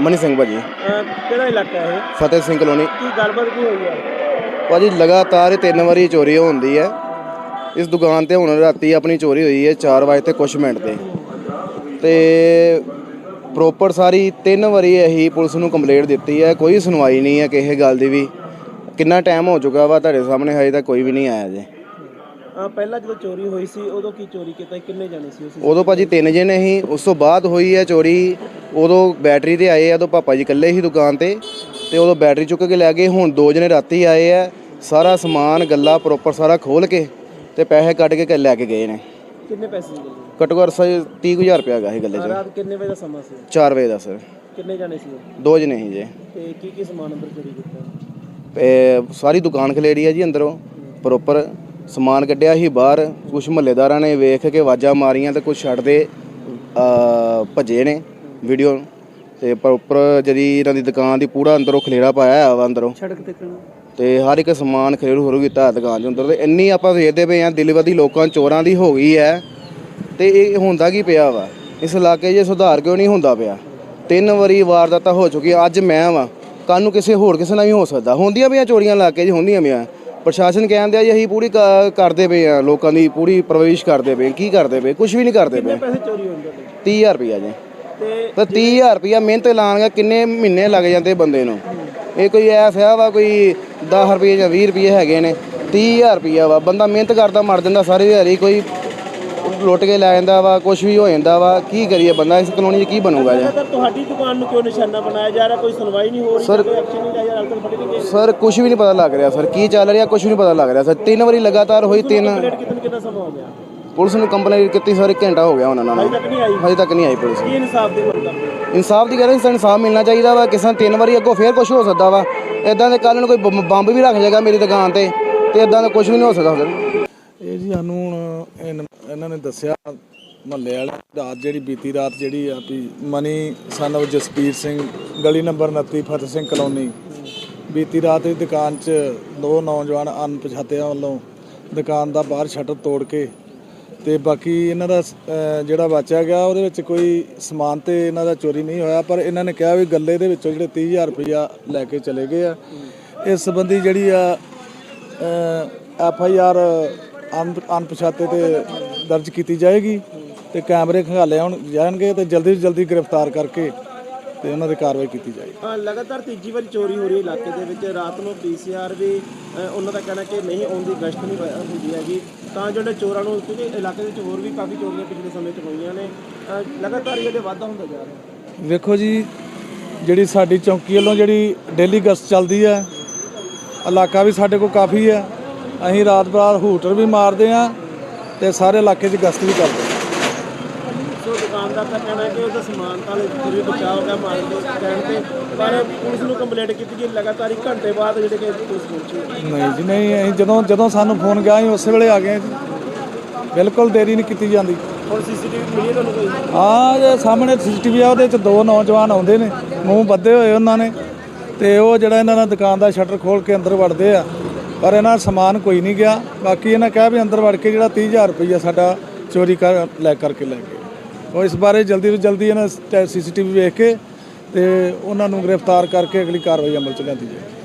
ਮਨੀ ਸਿੰਘ ਭਾਜੀ। ਅਹ ਕਿਹੜਾ ਇਲਾਕਾ ਹੈ ਇਹ? ਫਤਿਹ ਸਿੰਘ ਕਲੋਨੀ। ਕੀ ਗੱਲਬਾਤ ਕੀ ਹੋਈ ਹੈ? ਭਾਜੀ ਲਗਾਤਾਰ ਇਹ ਤਿੰਨ ਵਾਰੀ ਚੋਰੀ ਹੁੰਦੀ ਹੈ। ਇਸ ਦੁਕਾਨ ਤੇ ਹੁਣ ਰਾਤੀ ਆਪਣੀ ਚੋਰੀ ਹੋਈ ਹੈ 4 ਵਜੇ ਤੇ ਕੁਛ ਮਿੰਟ ਤੇ। ਤੇ ਪ੍ਰੋਪਰ ਸਾਰੀ ਤਿੰਨ ਵਾਰੀ ਇਹੀ ਪੁਲਿਸ ਨੂੰ ਕੰਪਲੇਂਟ ਦਿੱਤੀ ਹੈ। ਕੋਈ ਸੁਣਵਾਈ ਨਹੀਂ ਹੈ ਕਿਸੇ ਗੱਲ ਦੀ ਵੀ। ਕਿੰਨਾ ਟਾਈਮ ਹੋ ਚੁੱਕਾ ਵਾ ਤੁਹਾਡੇ ਸਾਹਮਣੇ ਹਜੇ ਤੱਕ ਕੋਈ ਵੀ ਨਹੀਂ ਆਇਆ ਜੇ। ਅਹ ਪਹਿਲਾਂ ਜਦੋਂ ਚੋਰੀ ਹੋਈ ਸੀ ਉਦੋਂ ਕੀ ਚੋਰੀ ਕੀਤਾ? ਕਿੰਨੇ ਜਾਣੇ ਸੀ ਉਸ ਉਦੋਂ ਭਾਜੀ ਤਿੰਨ ਜਣੇ ਸੀ। ਉਸ ਤੋਂ ਬਾਅਦ ਹੋਈ ਹੈ ਚੋਰੀ। ਉਦੋਂ ਬੈਟਰੀ ਤੇ ਆਏ ਆ ਉਦੋਂ ਪਾਪਾ ਜੀ ਇਕੱਲੇ ਸੀ ਦੁਕਾਨ ਤੇ ਤੇ ਉਦੋਂ ਬੈਟਰੀ ਚੁੱਕ ਕੇ ਲੈ ਗਏ। ਹੁਣ ਦੋ ਜਣੇ ਰਾਤੀ ਆਏ ਆ ਸਾਰਾ ਸਮਾਨ ਗੱਲਾ ਪ੍ਰੋਪਰ ਸਾਰਾ ਖੋਲ ਕੇ ਤੇ ਪੈਸੇ ਕੱਢ ਕੇ ਲੈ ਕੇ ਗਏ ਨੇ। ਕਿੰਨੇ ਪੈਸੇ ਸੀ? ਘੱਟੋ ਘੱਟ ਸਹੀ 30000 ਰੁਪਇਆ ਹੈਗਾ ਸੀ ਗੱਲੇ 'ਚ। ਰਾਤ ਕਿੰਨੇ ਵਜੇ ਦਾ ਸਮਾਂ ਸੀ? 4 ਵਜੇ ਦਾ ਸਰ। ਕਿੰਨੇ ਜਾਣੇ ਸੀ? ਉਹ? ਦੋ ਜਣੇ ਸੀ ਜੇ। ਤੇ ਕੀ ਕੀ ਸਮਾਨ ਅੰਦਰ ਚੋਰੀ ਕੀਤਾ? ਤੇ ਸਾਰੀ ਦੁਕਾਨ ਖਲੇੜੀ ਆ ਜੀ ਅੰਦਰੋਂ। ਪ੍ਰੋਪਰ ਸਮਾਨ ਕੱਢਿਆ ਸੀ ਬਾਹਰ। ਕੁਝ ਮਹੱਲੇਦਾਰਾਂ ਨੇ ਵੇਖ ਕੇ ਆਵਾਜ਼ਾਂ ਮਾਰੀਆਂ ਤੇ ਕੁਝ ਛੱਡਦੇ ਅ, ਭੱਜੇ ਨੇ। ਵੀਡੀਓ ਤੇ ਪ੍ਰੋਪਰ ਜਿਹੜੀ ਇਹਨਾਂ ਦੀ ਦੁਕਾਨ ਦੀ ਪੂਰਾ ਅੰਦਰੋਂ ਖਲੇੜਾ ਪਾਇਆ ਹੋਇਆ ਵਾ ਅੰਦਰੋਂ। ਸੜਕ ਤੇ ਤੇ ਹਰ ਇੱਕ ਸਮਾਨ ਖੇਰੂ ਖਰੂ ਕੀਤਾ ਹੋਇਆ ਦੁਕਾਨ ਦੇ ਅੰਦਰ ਤੇ ਇੰਨੀ ਆਪਾਂ ਵੇਖਦੇ ਪਏ ਆ ਦਿਲਵਦੀ ਲੋਕਾਂ ਚੋਰਾਂ ਦੀ ਹੋ ਗਈ ਹੈ ਤੇ ਇਹ ਹੁੰਦਾ ਕੀ ਪਿਆ ਵਾ? ਇਸ ਇਲਾਕੇ 'ਚ ਸੁਧਾਰ ਕਿਉਂ ਨਹੀਂ ਹੁੰਦਾ ਪਿਆ? ਤਿੰਨ ਵਾਰੀ ਵਾਰਦਾਤਾਂ ਹੋ ਚੁੱਕੀਆਂ ਅੱਜ ਮੈਂ ਵਾਂ ਕੱਲ ਨੂੰ ਕਿਸੇ ਹੋਰ ਕਿਸੇ ਨਾਲ ਵੀ ਹੋ ਸਕਦਾ। ਹੁੰਦੀਆਂ ਪਈਆਂ ਚੋਰੀਆਂ ਇਲਾਕੇ 'ਚ ਹੁੰਦੀਆਂ ਪਈਆਂ। ਪ੍ਰਸ਼ਾਸਨ ਕਹਿੰਦੇ ਆ ਜੀ ਅਸੀਂ ਪੂਰੀ ਕਰਦੇ ਪਏ ਆ ਲੋਕਾਂ ਦੀ ਪੂਰੀ ਪ੍ਰਵੇਸ਼ ਕਰਦੇ ਪਏ ਕੀ ਕਰਦੇ ਪਏ ਕੁਝ ਵੀ ਨਹੀਂ ਕਰਦੇ ਪਏ। ਪੈਸੇ ਚੋਰੀ ਤੁਹਾਡੇ 30000 ਰੁਪਇਆ ਜੀ। ਤੇ ਤਾਂ 30000 ਰੁਪਇਆ ਮਿਹਨਤ ਲਾਣਗਾ ਕਿੰਨੇ ਮਹੀਨੇ ਲੱਗ ਜਾਂਦੇ ਬੰਦੇ ਨੂੰ? ਇਹ ਕੋਈ ਐਸਾ ਵਾ ਕੋਈ 10 ਰੁਪਏ ਜਾਂ 20 ਰੁਪਏ ਹੈਗੇ ਨੇ। 30000 ਰੁਪਇਆ ਵਾ ਬੰਦਾ ਮਿਹਨਤ ਕਰਦਾ ਮਰ ਜਾਂਦਾ ਸਾਰੀ ਦਿਹਾੜੀ ਕੋਈ ਲੁੱਟ ਕੇ ਲੈ ਜਾਂਦਾ ਵਾ ਕੁਝ ਵੀ ਹੋ ਜਾਂਦਾ ਵਾ। ਕੀ ਕਰੀਏ ਬੰਦਾ ਇਸ ਕਲੋਨੀ 'ਚ ਕੀ ਬਣੂਗਾ ਜੀ? ਤੁਹਾਡੀ ਦੁਕਾਨ ਨੂੰ ਕਿਉਂ ਨਿਸ਼ਾਨਾ ਬਣਾਇਆ ਜਾ ਰਿਹਾ? ਕੋਈ ਸੁਣਵਾਈ ਨਹੀਂ ਹੋ ਰਹੀ ਕੋਈ ਐਕਸ਼ਨ ਨਹੀਂ ਲਿਆ ਜਾ ਰਿਹਾ? ਫੜੇ ਨਹੀਂ ਗਏ ਸਰ ਕੁਝ ਵੀ ਨਹੀਂ ਪਤਾ ਲੱਗ ਰਿਹਾ ਸਰ। ਕੀ ਚੱਲ ਰਿਹਾ ਕੁਝ ਵੀ ਨਹੀਂ ਪਤਾ ਲੱਗ ਰਿਹਾ ਸਰ। ਤਿੰਨ ਵਾਰੀ ਲਗਾਤਾਰ ਹੋਈ ਤਿੰਨ ਕਿੰਨਾ ਸਮਾਂ ਹੋ ਗਿਆ? ਪੁਲਿਸ ਨੂੰ ਕੰਪਲੇਂਟ ਕੀਤੀ ਸਰ ਘੰਟਾ ਹੋ ਗਿਆ ਉਹਨਾਂ ਨਾਲ ਅਜੇ ਤੱਕ ਨਹੀਂ ਆਈ? ਹਜੇ ਤੱਕ ਨਹੀਂ ਆਈ ਪੁਲਿਸ। ਕੀ ਇਨਸਾਫ ਦੀ ਮੰਗ? ਇਨਸਾਫ ਦੀ ਗੱਲ ਇਨਸਾਫ ਮਿਲਣਾ ਚਾਹੀਦਾ ਵਾ ਕਿਸੇ ਨੂੰ ਤਿੰਨ ਵਾਰੀ ਅੱਗੋਂ ਫੇਰ ਕੁਝ ਹੋ ਸਕਦਾ ਵਾ। ਇਦਾਂ ਦੇ ਕੱਲ ਨੂੰ ਕੋਈ ਬੰਬ ਬੰਬ ਵੀ ਰੱਖ ਜਾਏਗਾ ਮੇਰੀ ਦੁਕਾਨ ਤੇ ਤੇ ਇਦਾਂ ਦਾ ਕੁਝ ਵੀ ਨਹੀਂ ਹੋ ਸਕਦਾ ਸਰ ਇਹ ਜੀ ਸਾਨੂੰ ਹੁਣ ਇਨ- ਇਹਨਾਂ ਨੇ ਦੱਸਿਆ ਮਹੱਲੇ ਵਾਲੇ ਰਾਤ ਜਿਹੜੀ ਬੀਤੀ ਰਾਤ ਜਿਹੜੀ ਆ ਵੀ ਮਨੀ ਸਨ of ਜਸਪੀਰ ਸਿੰਘ ਗਲੀ ਨੰਬਰ 29 ਫਤਿਹ ਸਿੰਘ ਕਲੋਨੀ ਬੀਤੀ ਰਾਤ ਇਹ ਦੁਕਾਨ 'ਚ ਦੋ ਨੌਜਵਾਨ ਅਣਪਛਾਤਿਆਂ ਵੱਲੋਂ ਦੁਕਾਨ ਦਾ ਬਾਹਰ ਸ਼ਟਰ ਤੋੜ ਕੇ ਤੇ ਬਾਕੀ ਇਹਨਾਂ ਦਾ ਜਿਹੜਾ ਬਚਿਆ ਗਿਆ, ਉਹਦੇ ਵਿੱਚ ਕੋਈ ਸਮਾਨ ਤੇ ਇਹਨਾਂ ਦਾ ਚੋਰੀ ਨਹੀਂ ਹੋਇਆ, ਪਰ ਇਹਨਾਂ ਨੇ ਕਿਹਾ ਵੀ ਗੱਲੇ ਦੇ ਵਿੱਚੋਂ ਜਿਹੜੇ 30000 ਰੁਪਇਆ ਲੈ ਕੇ ਚਲੇ ਗਏ ਆ। ਇਸ ਸੰਬੰਧੀ ਜਿਹੜੀ ਆ ਐਫ ਆਈ ਆਰ ਅਣਪਛਾਤੇ ਤੇ ਦਰਜ ਕੀਤੀ ਜਾਏਗੀ ਤੇ ਕੈਮਰੇ ਖੰਗਾਲੇ ਹੁਣ ਜਾਣਗੇ ਤੇ ਜਲਦੀ ਤੋਂ ਜਲਦੀ ਗ੍ਰਿਫਤਾਰ ਕਰਕੇ ਤੇ ਉਹਨਾਂ ਦੀ ਕਾਰਵਾਈ ਕੀਤੀ ਜਾਏਗੀ। ਹਾਂ ਲਗਾਤਾਰ ਤੀਜੀ ਵਾਰੀ ਚੋਰੀ ਹੋ ਰਹੀ ਹੈ ਇਲਾਕੇ ਦੇ ਵਿੱਚ। ਰਾਤ ਨੂੰ ਪੀਸੀਆਰ ਵੀ ਅ, ਉਹਨਾਂ ਦਾ ਕਹਿਣਾ ਕਿ ਨਹੀਂ ਆਉਣ ਦੀ ਗਸ਼ਤ ਨਹੀਂ ਪ- ਹੁੰਦੀ ਹੈਗੀ। ਤਾਂ ਜਿਹੜੇ ਚੋਰਾਂ ਨੂੰ ਕਿਉਂਕਿ ਇਲਾਕੇ ਵਿੱਚ ਹੋਰ ਵੀ ਕਾਫੀ ਚੋਰੀਆਂ ਪਿਛਲੇ ਸਮੇਂ 'ਚ ਹੋਈਆਂ ਨੇ। ਅ, ਲਗਾਤਾਰ ਜਿਹੜੇ ਵਾਧਾ ਹੁੰਦਾ ਜਾ ਰਿਹਾ। ਵੇਖੋ ਜੀ ਜਿਹੜੀ ਸਾਡੀ ਚੌਂਕੀ ਵੱਲੋਂ ਜਿਹੜੀ ਡੇਲੀ ਗਸ਼ਤ ਚੱਲਦੀ ਹੈ ਇਲਾਕਾ ਵੀ ਸਾਡੇ ਕੋਲ ਕਾਫੀ ਹੈ। ਅਸੀਂ ਰਾਤ ਬਰਾਤ ਹੂਟਰ ਵੀ ਮਾਰਦੇ ਆ ਤੇ ਸਾਰੇ ਇਲਾਕੇ 'ਚ ਗਸ਼ਤ ਵੀ ਕਰਦੇ ਹਾਂ। ਦਾ ਕਹਿਣਾ ਹੈ ਕਿ ਉਹਦਾ ਸਮਾਨ ਤਾਂ ਵੀ ਬਚਾਅ ਹੋ ਗਿਆ ਮਾਰਨ ਦੇ ਕਹਿਣ ਤੇ ਪਰ ਪੁਲਿਸ ਨੂੰ ਕੰਪਲੇਂਟ ਕੀਤੀ ਗਈ ਲਗਾਤਾਰ ਇੱਕ ਘੰਟੇ ਬਾਅਦ ਜਿਹੜੇ ਕਿ ਪੁਲਿਸ ਪਹੁੰਚੀ ਨਹੀਂ ਜੀ ਨਹੀਂ ਅਸੀਂ ਜਦੋਂ ਜਦੋਂ ਸਾਨੂੰ ਫੋਨ ਗਿਆ ਅਸੀਂ ਉਸੇ ਵੇਲੇ ਆ ਗਏ ਹਾਂ ਜੀ। ਬਿਲਕੁਲ ਦੇਰੀ ਨਹੀਂ ਕੀਤੀ ਜਾਂਦੀ। ਹੁਣ ਸੀਸੀਟੀਵੀ ਮਿਲੀ ਹੈ ਤੁਹਾਨੂੰ ਕੋਈ? ਆ ਜੇ ਸਾਹਮਣੇ ਸੀਸੀਟੀਵੀ ਆ ਉਹਦੇ ਚ ਦੋ ਨੌਜਵਾਨ ਆਉਂਦੇ ਨੇ ਮੂੰਹ ਬੱਧੇ ਹੋਏ ਉਹਨਾਂ ਨੇ ਤੇ ਉਹ ਜਿਹੜਾ ਇਹਨਾਂ ਦਾ ਦੁਕਾਨ ਦਾ ਸ਼ਟਰ ਖੋਲ ਕੇ ਅੰਦਰ ਵੜਦੇ ਆ। ਪਰ ਇਹਨਾਂ ਸਮਾਨ ਕੋਈ ਨਹੀਂ ਗਿਆ। ਬਾਕੀ ਇਹਨਾਂ ਕਿਹਾ ਵੀ ਅੰਦਰ ਵੜ ਕੇ ਜਿਹੜਾ 30000 ਰੁਪਈਆ ਸਾਡਾ ਚੋਰੀ ਕਰ ਲੈ ਕਰਕੇ ਲੈ ਗਏ। ਉਹ ਇਸ ਬਾਰੇ ਜਲਦੀ ਤੋਂ ਜਲਦੀ ਇਹਨਾਂ ਸੀਸੀਟੀਵੀ ਵੇਖ ਕੇ ਤੇ ਉਹਨਾਂ ਨੂੰ ਗ੍ਰਿਫਤਾਰ ਕਰਕੇ ਅਗਲੀ ਕਾਰਵਾਈ ਅਮਲ ਚ ਲਿਆਂਦੀ ਜਾਏ